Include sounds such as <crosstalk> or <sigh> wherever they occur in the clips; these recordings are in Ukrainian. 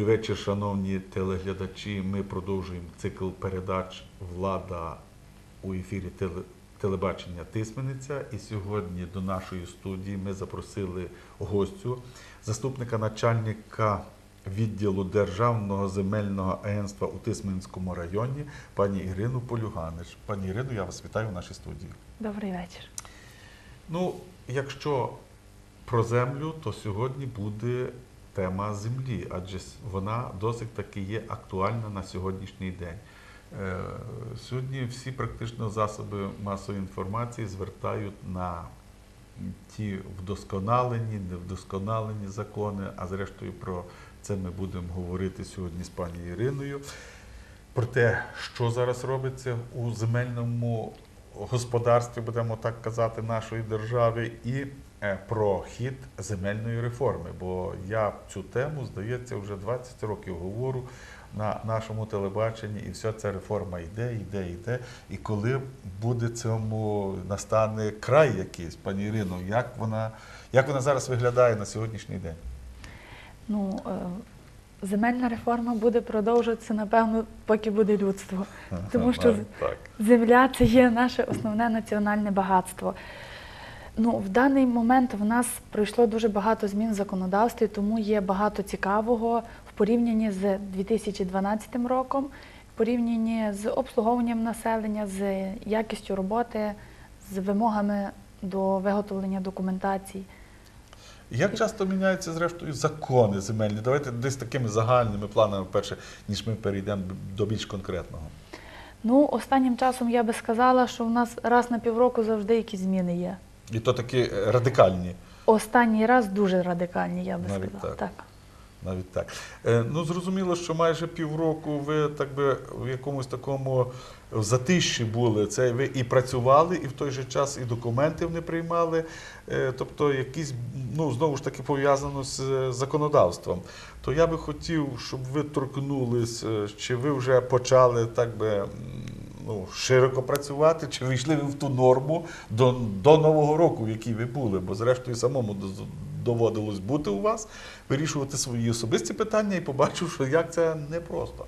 Добрий вечір, шановні телеглядачі. Ми продовжуємо цикл передач Влада у ефірі теле- телебачення Тисмениця. І сьогодні до нашої студії ми запросили гостю, заступника начальника відділу Державного земельного агентства у Тисменському районі, пані Ірину Полюганич. Пані Ірину, я вас вітаю в нашій студії. Добрий вечір. Ну, якщо про землю, то сьогодні буде тема землі, адже вона досить таки є актуальна на сьогоднішній день. Е, Сьогодні всі практично засоби масової інформації звертають на ті вдосконалені, невдосконалені закони, а зрештою про це ми будемо говорити сьогодні з пані Іриною. Про те, що зараз робиться у земельному господарстві, будемо так казати, нашої держави, і про хід земельної реформи. Бо я цю тему, здається, вже 20 років говорю на нашому телебаченні, і вся ця реформа йде, йде, йде. І коли буде цьому настане край якийсь, пані Ірино, як вона, як вона зараз виглядає на сьогоднішній день? Ну, е, земельна реформа буде продовжуватися, напевно, поки буде людство. Тому що земля це є наше основне національне багатство. Ну, в даний момент в нас пройшло дуже багато змін в законодавстві, тому є багато цікавого в порівнянні з 2012 роком, в порівнянні з обслуговуванням населення, з якістю роботи, з вимогами до виготовлення документацій. Як часто міняються зрештою закони земельні? Давайте десь такими загальними планами, перше, ніж ми перейдемо до більш конкретного. Ну, останнім часом я би сказала, що в нас раз на півроку завжди якісь зміни є. І то такі е, радикальні, Останній раз дуже радикальні, я би Навіть сказала. так. навіть так. Е, Ну, зрозуміло, що майже півроку ви так би в якомусь такому затищі були. Це ви і працювали, і в той же час і документів не приймали. Е, Тобто, якісь, ну, знову ж таки, пов'язано з законодавством. То я би хотів, щоб ви торкнулись, чи ви вже почали так би. Ну, широко працювати, чи вийшли ви в ту норму до, до Нового року, в якій ви були, бо зрештою самому доводилось бути у вас, вирішувати свої особисті питання і побачив, що як це непросто.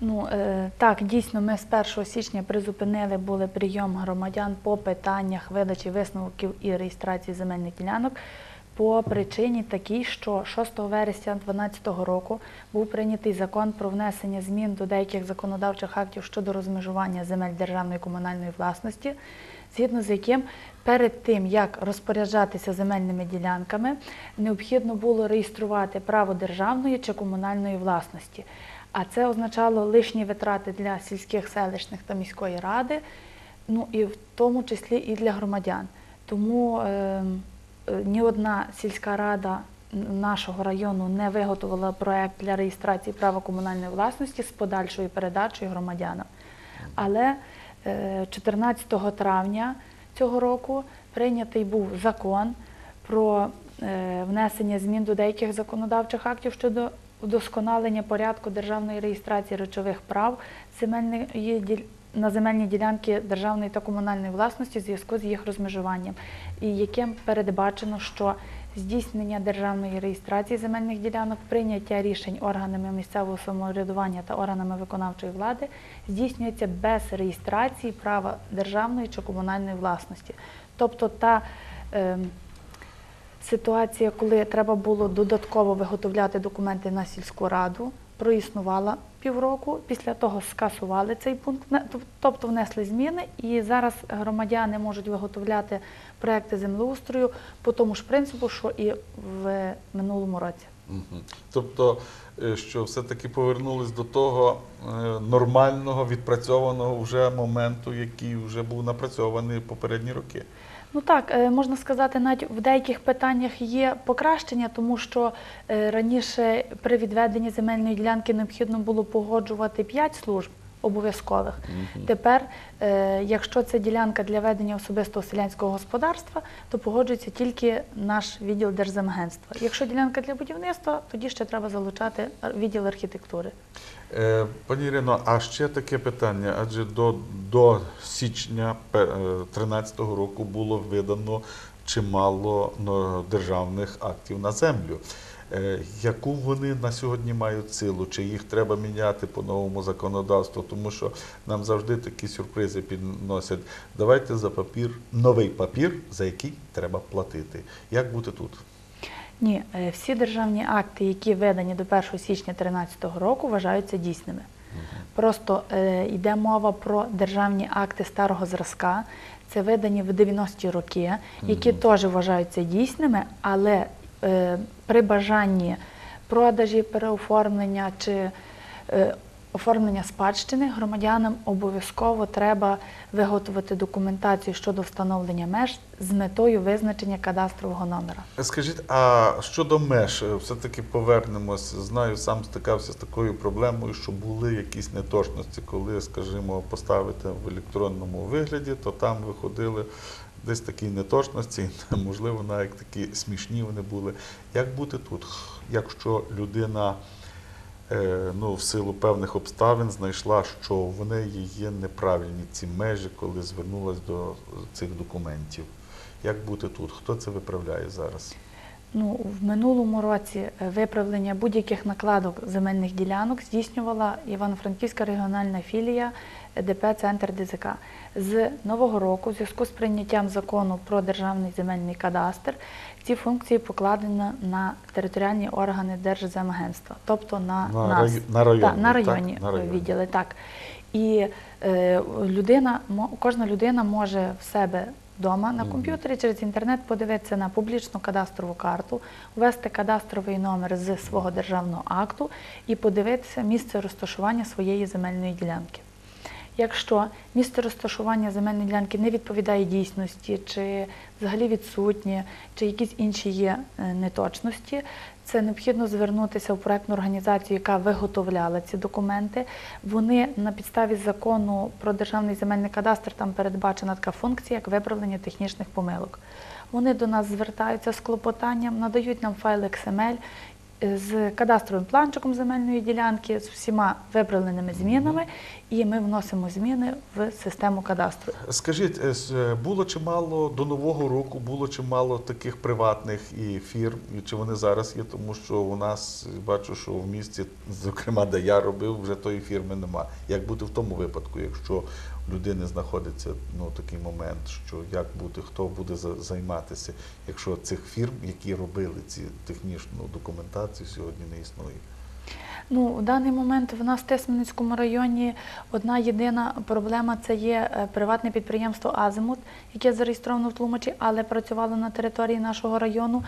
Ну е, так, дійсно, ми з 1 січня призупинили були прийом громадян по питаннях видачі висновків і реєстрації земельних ділянок по причині такій, що 6 вересня 2012 року був прийнятий закон про внесення змін до деяких законодавчих актів щодо розмежування земель державної і комунальної власності, згідно з яким перед тим, як розпоряджатися земельними ділянками, необхідно було реєструвати право державної чи комунальної власності. А це означало лишні витрати для сільських, селищних та міської ради, ну і в тому числі і для громадян. Тому е, ні одна сільська рада нашого району не виготовила проект для реєстрації права комунальної власності з подальшою передачею громадянам. Але е, 14 травня цього року прийнятий був закон про е, внесення змін до деяких законодавчих актів щодо вдосконалення порядку державної реєстрації речових прав земельної на земельні ділянки державної та комунальної власності в зв'язку з їх розмежуванням, і яким передбачено, що здійснення державної реєстрації земельних ділянок, прийняття рішень органами місцевого самоврядування та органами виконавчої влади здійснюється без реєстрації права державної чи комунальної власності. Тобто та ем, ситуація, коли треба було додатково виготовляти документи на сільську раду, проіснувала півроку. Після того скасували цей пункт, тобто внесли зміни, і зараз громадяни можуть виготовляти проекти землеустрою по тому ж принципу, що і в минулому році. Тобто, е, що все-таки повернулись до того е, нормального, відпрацьованого вже моменту, який вже був напрацьований попередні роки. Ну так, е, можна сказати, навіть в деяких питаннях є покращення, тому що е, раніше при відведенні земельної ділянки необхідно було погоджувати 5 служб обов'язкових. Тепер, е, якщо це ділянка для ведення особистого селянського господарства, то погоджується тільки наш відділ Держземагентства. Якщо ділянка для будівництва, тоді ще треба залучати відділ архітектури. Е, Пані Ірино, а ще таке питання, адже до, до січня 2013 року було видано чимало ну, державних актів на землю. Е, Яку вони на сьогодні мають силу? Чи їх треба міняти по новому законодавству? Тому що нам завжди такі сюрпризи підносять. Давайте за папір, новий папір, за який треба платити. Як бути тут? Ні, е, всі державні акти, які видані до 1 січня 2013 року, вважаються дійсними. Просто е, йде мова про державні акти старого зразка. Це видані в 90-ті роки, які теж вважаються дійсними, але при бажанні продажі, переоформлення чи е, оформлення спадщини громадянам обов'язково треба виготовити документацію щодо встановлення меж з метою визначення кадастрового номера. Скажіть, а щодо меж, е, все-таки повернемось. Знаю, сам стикався з такою проблемою, що були якісь неточності, коли, скажімо, поставити в електронному вигляді, то там виходили десь такі неточності, <laughs> можливо, навіть такі смішні вони були. Як бути тут, якщо людина е, ну, в силу певних обставин знайшла, що в неї є неправильні ці межі, коли звернулась до цих документів? Як бути тут? Хто це виправляє зараз? Ну, в минулому році е, виправлення будь-яких накладок земельних ділянок здійснювала Івано-Франківська регіональна філія ДП Центр ДЗК. З нового року, в зв'язку з прийняттям закону про державний земельний кадастр, ці функції покладені на територіальні органи Держземагентства, тобто на, На нас, на районі, Так, на так? На районі. відділи. Так. І е, людина, кожна людина може в себе вдома на комп'ютері через інтернет подивитися на публічну кадастрову карту, ввести кадастровий номер з свого державного акту і подивитися місце розташування своєї земельної ділянки. Якщо місце розташування земельної ділянки не відповідає дійсності, чи взагалі відсутнє, чи якісь інші є е, неточності, це необхідно звернутися в проектну організацію, яка виготовляла ці документи. Вони на підставі закону про державний земельний кадастр там передбачена така функція, як виправлення технічних помилок. Вони до нас звертаються з клопотанням, надають нам файл XML з кадастровим планчиком земельної ділянки, з всіма виправленими змінами, і ми вносимо зміни в систему кадастру. Скажіть, е, е, було чимало до нового року, було чимало таких приватних і фірм, і чи вони зараз є, тому що у нас е, бачу, що в місті, зокрема, де я робив, вже тої фірми нема. Як бути в тому випадку, якщо людини знаходиться ну, такий момент, що як бути, хто буде за- займатися, якщо цих фірм, які робили ці технічну документацію, сьогодні не існує? Ну, в даний момент в нас в Тисменницькому районі одна єдина проблема це є е, приватне підприємство Азимут, яке зареєстровано в Тлумачі, але працювало на території нашого району.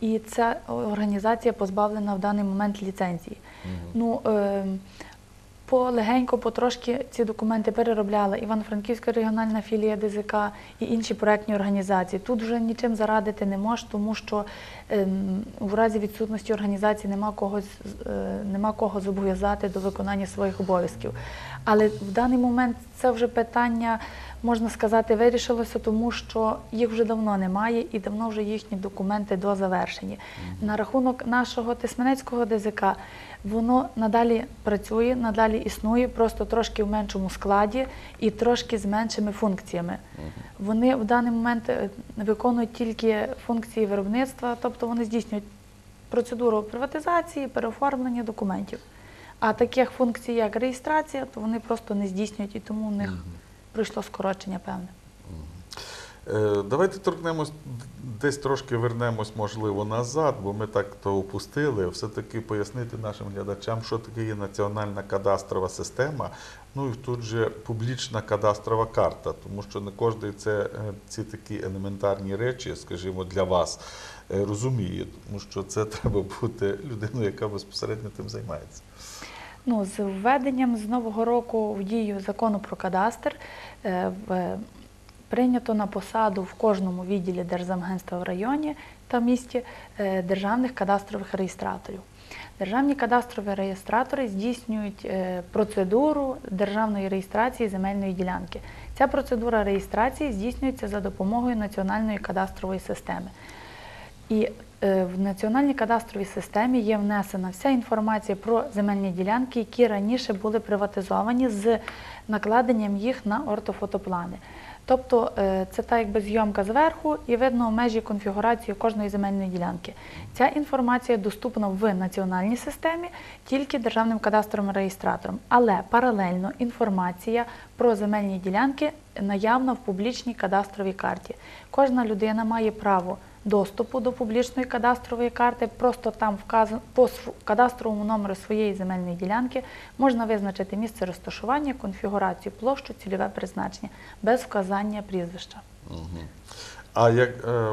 І ця організація позбавлена в даний момент ліцензії. Ну, е, полегенько, потрошки ці документи переробляла Івано-Франківська регіональна філія ДЗК і інші проектні організації. Тут вже нічим зарадити не можеш, тому що ем, в разі відсутності організації нема когось, е, нема кого зобов'язати до виконання своїх обов'язків. Але в даний момент це вже питання, можна сказати, вирішилося, тому що їх вже давно немає і давно вже їхні документи дозавершені. На рахунок нашого Тисменецького ДЗК воно надалі працює, надалі існує, просто трошки в меншому складі і трошки з меншими функціями. Вони в даний момент е, виконують тільки функції виробництва, тобто вони здійснюють процедуру приватизації, переоформлення документів. А таких функцій, як реєстрація, то вони просто не здійснюють, і тому в них пройшло скорочення певне. Е, Давайте торкнемось, десь трошки вернемось, можливо, назад, бо ми так то опустили. Все-таки пояснити нашим глядачам, що таке є національна кадастрова система. Ну і тут же публічна кадастрова карта, тому що не кожен це е, ці такі елементарні речі, скажімо, для вас е, розуміє, тому що це <laughs> треба бути людиною, яка безпосередньо тим займається. Ну, з введенням з нового року в дію закону про кадастр е, прийнято на посаду в кожному відділі Держзамагентства в районі та місті е, державних кадастрових реєстраторів. Державні кадастрові реєстратори здійснюють е, процедуру державної реєстрації земельної ділянки. Ця процедура реєстрації здійснюється за допомогою національної кадастрової системи. І е, в національній кадастровій системі є внесена вся інформація про земельні ділянки, які раніше були приватизовані з накладенням їх на ортофотоплани. Тобто е, це та якби зйомка зверху і видно межі конфігурації кожної земельної ділянки. Ця інформація доступна в національній системі тільки державним кадастровим реєстратором. Але паралельно інформація про земельні ділянки наявна в публічній кадастровій карті. Кожна людина має право доступу до публічної кадастрової карти. Просто там вказано по кадастровому номеру своєї земельної ділянки можна визначити місце розташування, конфігурацію, площу, цільове призначення без вказання прізвища. А як е,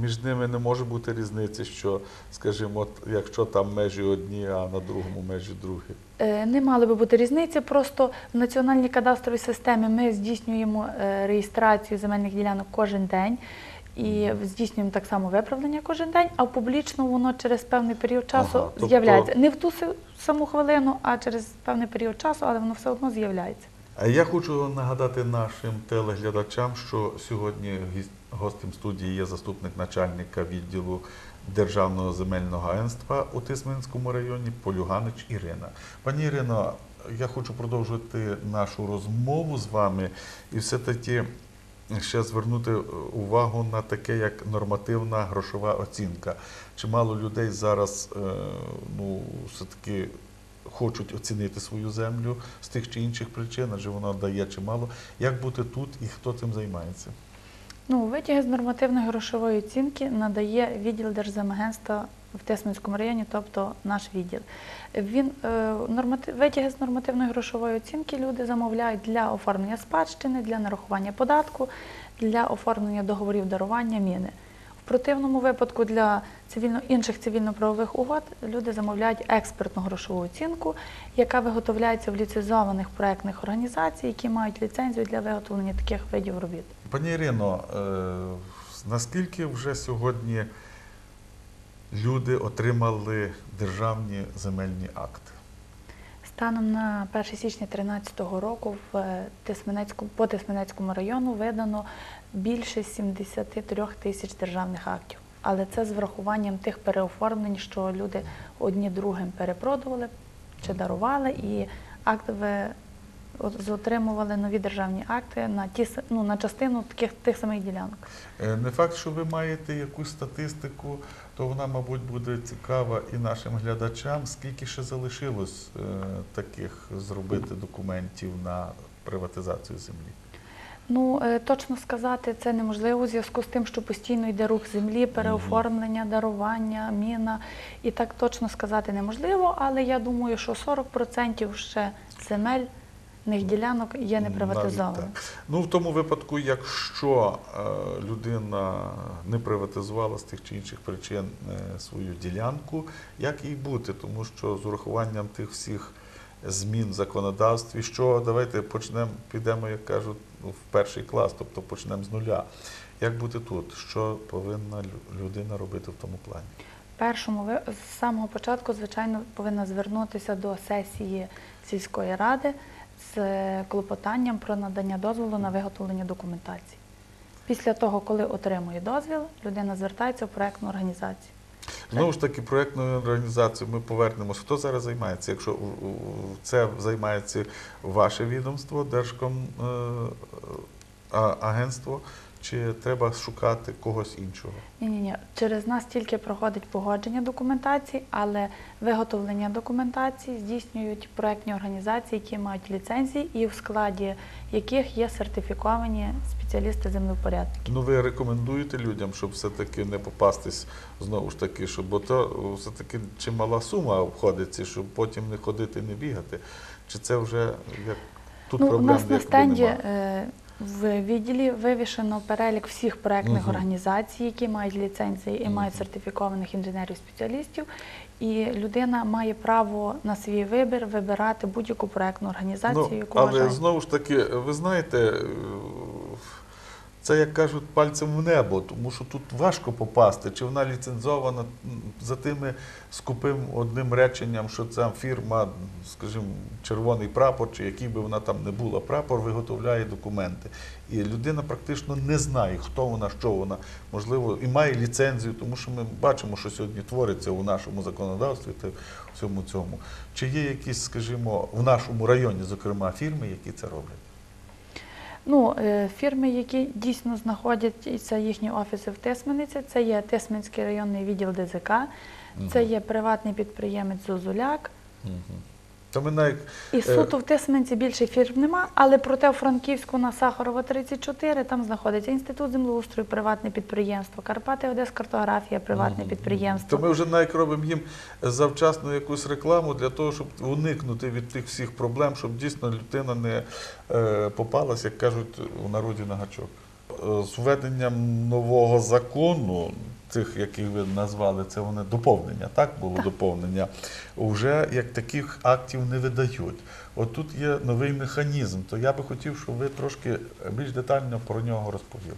між ними не може бути різниці, що, скажімо, якщо там межі одні, а на другому межі другі. Е, Не мали би бути різниці, просто в національній кадастровій системі ми здійснюємо е, реєстрацію земельних ділянок кожен день і здійснюємо так само виправлення кожен день, а публічно воно через певний період часу Ага, тобто- з'являється. Не в ту саму хвилину, а через певний період часу, але воно все одно з'являється. А я хочу нагадати нашим телеглядачам, що сьогодні гостем студії є заступник начальника відділу Державного земельного агентства у Тисменському районі Полюганич Ірина. Пані Ірино, я хочу продовжити нашу розмову з вами і все-таки ще звернути увагу на таке, як нормативна грошова оцінка. Чимало людей зараз е, ну, все-таки хочуть оцінити свою землю з тих чи інших причин, адже вона дає чимало. Як бути тут і хто цим займається? Ну, витяги з нормативної грошової оцінки надає відділ Держземагентства в Тисменському районі, тобто наш відділ. Він е, нормати- витяги з нормативної грошової оцінки люди замовляють для оформлення спадщини, для нарахування податку, для оформлення договорів дарування міни. Противному випадку для цивільно інших цивільно-правових угод люди замовляють експертну грошову оцінку, яка виготовляється в ліцензованих проектних організацій, які мають ліцензію для виготовлення таких видів робіт. Пані Ірино, е, наскільки вже сьогодні люди отримали державні земельні акти? Станом на 1 січня 2013 року в е, Тисменецькому, по Тисменецькому району видано більше 73 тисяч державних актів. Але це з врахуванням тих переоформлень, що люди одні другим перепродували чи дарували, і актове отримували нові державні акти на ті ну, на частину таких тих самих ділянок. Е, Не факт, що ви маєте якусь статистику, то вона, мабуть, буде цікава і нашим глядачам. Скільки ще залишилось е, таких зробити документів на приватизацію землі? Ну, е, точно сказати це неможливо у зв'язку з тим, що постійно йде рух землі, переоформлення, дарування, міна. І так точно сказати неможливо, але я думаю, що 40% ще земельних ділянок є не Навіть Ну, в тому випадку, якщо е, людина не приватизувала з тих чи інших причин е, свою ділянку, як їй бути? Тому що з урахуванням тих всіх змін в законодавстві, що давайте почнемо, підемо, як кажуть, ну, в перший клас, тобто почнемо з нуля. Як бути тут? Що повинна людина робити в тому плані? Першому ви- з самого початку, звичайно, повинна звернутися до сесії сільської ради з е, клопотанням про надання дозволу на виготовлення документації. Після того, коли отримує дозвіл, людина звертається в проєктну організацію. Знову ж таки, проєктну організацію ми повернемось. Хто зараз займається? Якщо це займається ваше відомство, Держком е, агентство, чи треба шукати когось іншого? Ні, ні, ні. Через нас тільки проходить погодження документації, але виготовлення документації здійснюють проектні організації, які мають ліцензії, і в складі яких є сертифіковані спеціалісти землевпорядники. Ну, ви рекомендуєте людям, щоб все-таки не попастись знову ж таки, щоб бо то все-таки чимала сума обходиться, щоб потім не ходити, не бігати. Чи це вже як тут ну, у нас на стенді? В відділі вивішено перелік всіх проектних Мгм. організацій, які мають ліцензії і мають сертифікованих інженерів-спеціалістів. І людина має право на свій вибір вибирати будь-яку проектну організацію, Ну, яку але вважає. знову ж таки, ви знаєте, е, це як кажуть пальцем в небо, тому що тут важко попасти, чи вона ліцензована за тими скупим одним реченням, що ця фірма, скажімо, червоний прапор, чи який би вона там не була, прапор виготовляє документи. І людина практично не знає, хто вона, що вона, можливо, і має ліцензію, тому що ми бачимо, що сьогодні твориться у нашому законодавстві та всьому цьому. Чи є якісь, скажімо, в нашому районі, зокрема, фірми, які це роблять? Ну, е, фірми, які дійсно знаходяться їхні офіси в Тисмениці, це є Тисменський районний відділ ДЗК, це є приватний підприємець Зозуляк. То ми навіть І суто в Тисменці більше фірм нема, але проте у Франківську на Сахарова 34 там знаходиться інститут землеустрою, приватне підприємство, Карпати Одес картографія, приватне підприємство. То ми вже навіть робимо їм завчасно якусь рекламу для того, щоб уникнути від тих всіх проблем, щоб дійсно людина не е, попалась, як кажуть у народі на гачок. Е, З введенням нового закону, цих, яких ви назвали, це вони доповнення, так було Так. доповнення. Вже як таких актів не видають. От тут є новий механізм, то я би хотів, щоб ви трошки більш детально про нього розповіли.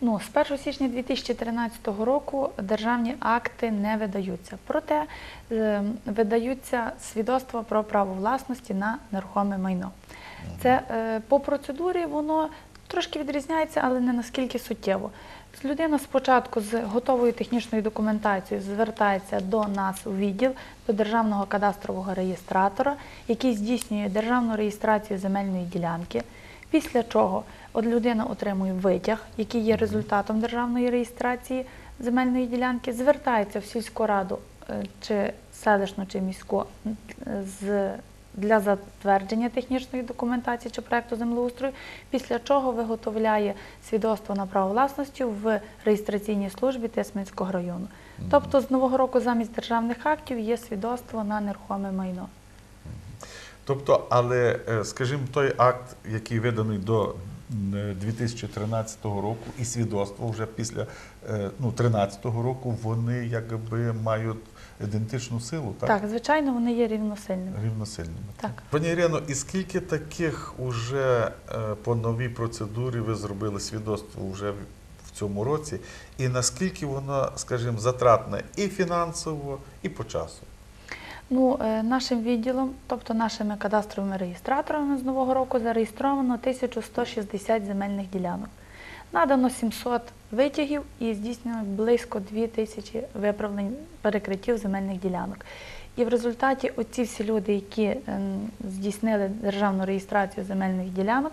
Ну, з 1 січня 2013 року державні акти не видаються. Проте е, видаються свідоцтва про право власності на нерухоме майно. Це е, по процедурі воно трошки відрізняється, але не наскільки суттєво. Людина спочатку з готовою технічною документацією звертається до нас у відділ, до державного кадастрового реєстратора, який здійснює державну реєстрацію земельної ділянки. Після чого от людина отримує витяг, який є результатом державної реєстрації земельної ділянки, звертається в сільську раду е, чи селищну чи міську з для затвердження технічної документації чи проекту землеустрою, після чого виготовляє свідоцтво на право власності в реєстраційній службі Тисменського району. Тобто з нового року замість державних актів є свідоцтво на нерухоме майно. Тобто, але, е, скажімо, той акт, який виданий до е, 2013 року, і свідоцтво вже після е, ну, 2013 року, вони якби мають ідентичну силу, так? Так, звичайно, вони є рівносильними. Рівносильними. Так. Пані Ірино, і скільки таких уже е, по новій процедурі ви зробили свідоцтво вже в- цьому році, і наскільки воно, скажімо, затратне і фінансово, і по часу? Ну, е, нашим відділом, тобто нашими кадастровими реєстраторами з нового року зареєстровано 1160 земельних ділянок. Надано 700 витягів і здійснено близько 2000 виправлень перекриттів земельних ділянок. І в результаті оці всі люди, які ем, здійснили державну реєстрацію земельних ділянок,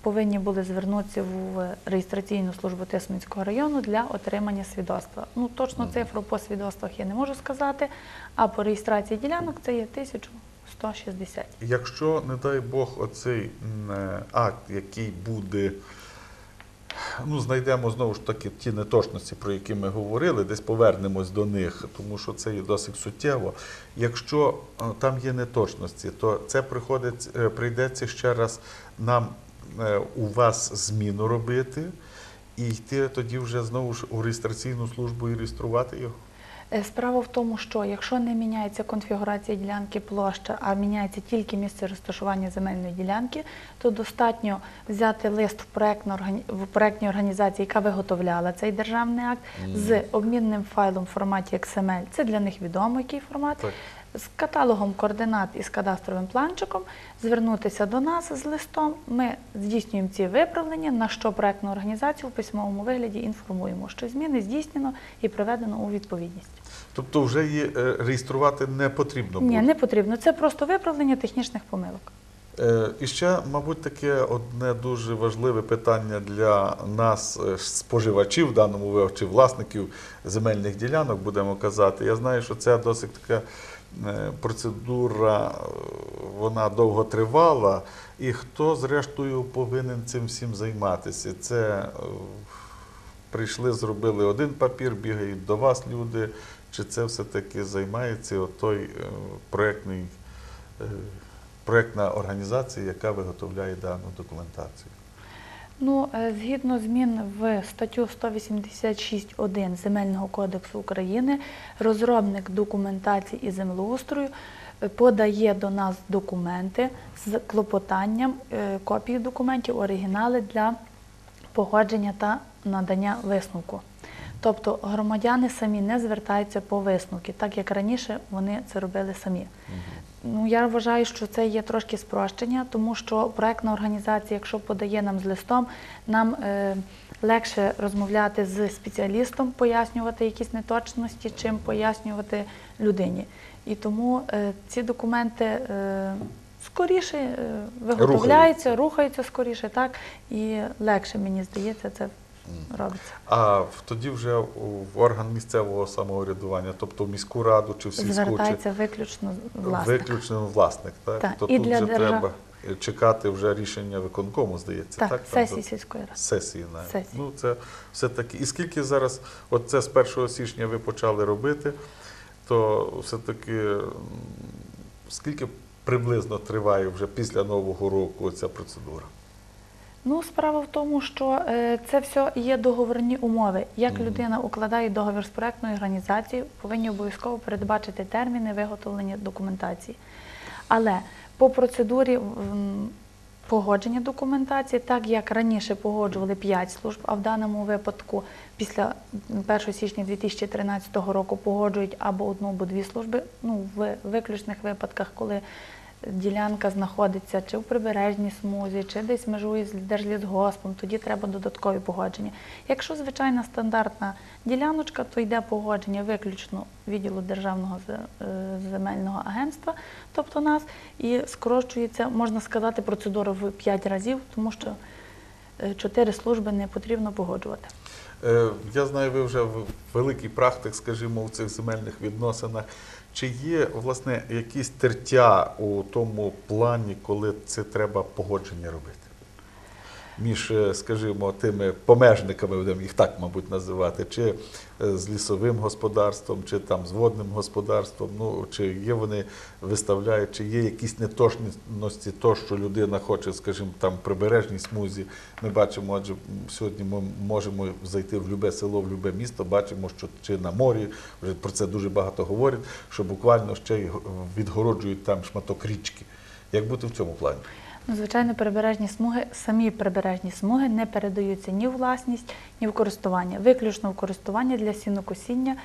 повинні були звернутися в реєстраційну службу Тисменського району для отримання свідоцтва. Ну, точну цифру по свідоцтвах я не можу сказати, а по реєстрації ділянок це є 1160. Якщо, не дай Бог, оцей е, акт, який буде, ну, знайдемо знову ж таки ті неточності, про які ми говорили, десь повернемось до них, тому що це є досить суттєво. Якщо е, там є неточності, то це приходить, е, прийдеться ще раз нам е, у вас зміну робити і йти тоді вже знову ж у реєстраційну службу і реєструвати його. Е, Справа в тому, що якщо не міняється конфігурація ділянки площа, а міняється тільки місце розташування земельної ділянки, то достатньо взяти лист в, проектну в проектній організації, яка виготовляла цей державний акт, з обмінним файлом в форматі XML. Це для них відомо, який формат. Так. З каталогом координат і з кадастровим планчиком звернутися до нас з листом. Ми здійснюємо ці виправлення, на що проектну організацію в письмовому вигляді інформуємо, що зміни здійснено і приведено у відповідність. Тобто вже її е, реєструвати не потрібно буде. Ні, не потрібно. Це просто виправлення технічних помилок. Е, І ще, мабуть, таке одне дуже важливе питання для нас, е, споживачів, в даному випадку, чи власників земельних ділянок, будемо казати. Я знаю, що це досить така процедура, вона довго тривала. І хто, зрештою, повинен цим всім займатися? Це прийшли, зробили один папір, бігають до вас люди, чи це все-таки займається отой е, проектний. е, проєктна організація, яка виготовляє дану документацію. Ну, е, згідно змін в статтю 186.1 Земельного кодексу України, розробник документації і землеустрою подає до нас документи з клопотанням, копії документів, оригінали для погодження та надання висновку. Тобто громадяни самі не звертаються по висновки, так як раніше вони це робили самі. Ну, я вважаю, що це є трошки спрощення, тому що проектна організація, якщо подає нам з листом, нам е, легше розмовляти з спеціалістом, пояснювати якісь неточності, чим пояснювати людині. І тому е, ці документи е, скоріше е, виготовляються, рухаються скоріше, так, і легше, мені здається, це робиться. А в- тоді вже в орган місцевого самоврядування, тобто в міську раду чи в сільську, чи Звертається виключно власник. виключно власник, так? Так, То і тут для вже держав- треба е, чекати вже рішення виконкому, здається, Так, так? Там сесії за- сільської ради. Сесії навіть. Сесії. Ну, це все-таки. І скільки зараз, от це з 1 січня ви почали робити, то все-таки м, скільки приблизно триває вже після Нового року ця процедура? Ну, справа в тому, що е, це все є договорні умови. Як людина укладає договір з проектною організацією, повинні обов'язково передбачити терміни виготовлення документації. Але по процедурі погодження документації, так як раніше погоджували 5 служб, а в даному випадку після 1 січня 2013 року погоджують або одну, або дві служби. Ну, в виключних випадках, коли ділянка знаходиться чи в прибережній смузі, чи десь межує з держлісгоспом, тоді треба додаткові погодження. Якщо звичайна стандартна діляночка, то йде погодження виключно відділу Державного е, земельного агентства, тобто нас, і скорочується, можна сказати, процедура в 5 разів, тому що е, чотири служби не потрібно погоджувати. Е, Я знаю, ви вже великий практик, скажімо, в цих земельних відносинах. Чи є власне якісь тертя у тому плані, коли це треба погодження робити? Між, е, скажімо, тими помежниками, будемо їх так, мабуть, називати, чи е, з лісовим господарством, чи там з водним господарством, ну чи є вони виставляють, чи є якісь неточності, то, що людина хоче, скажімо, там прибережній смузі. Ми бачимо, адже сьогодні ми можемо зайти в любе село, в любе місто, бачимо, що чи на морі, вже про це дуже багато говорять, що буквально ще й відгороджують там шматок річки. Як бути в цьому плані? Ну, звичайно, прибережні смуги, самі прибережні смуги не передаються ні в власність, ні в користування. Виключно в користування для сінокосіння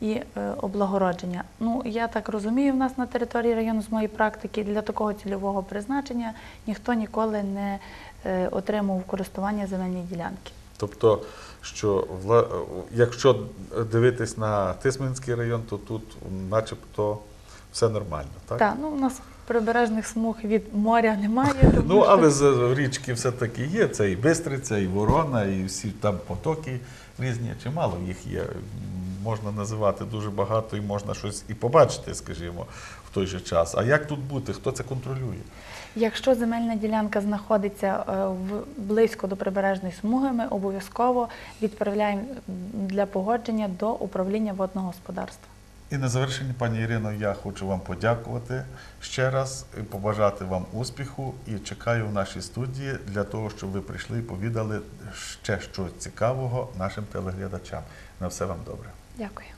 і е, облагородження. Ну, я так розумію, в нас на території району з моєї практики для такого цільового призначення ніхто ніколи не е, отримав в користування земельні ділянки. Тобто, що якщо дивитись на Тисменський район, то тут начебто все нормально, так? Так, ну у нас прибережних смуг від моря немає. тому Ну, але з річки все-таки є. Це і Бистриця, і Ворона, і всі там потоки різні. Чимало їх є. Можна називати дуже багато і можна щось і побачити, скажімо, в той же час. А як тут бути? Хто це контролює? Якщо земельна ділянка знаходиться е, близько до прибережної смуги, ми обов'язково відправляємо для погодження до управління водного господарства. І на завершення, пані Ірино, я хочу вам подякувати ще раз, побажати вам успіху і чекаю в нашій студії для того, щоб ви прийшли і повідали ще щось цікавого нашим телеглядачам. На все вам добре. Дякую.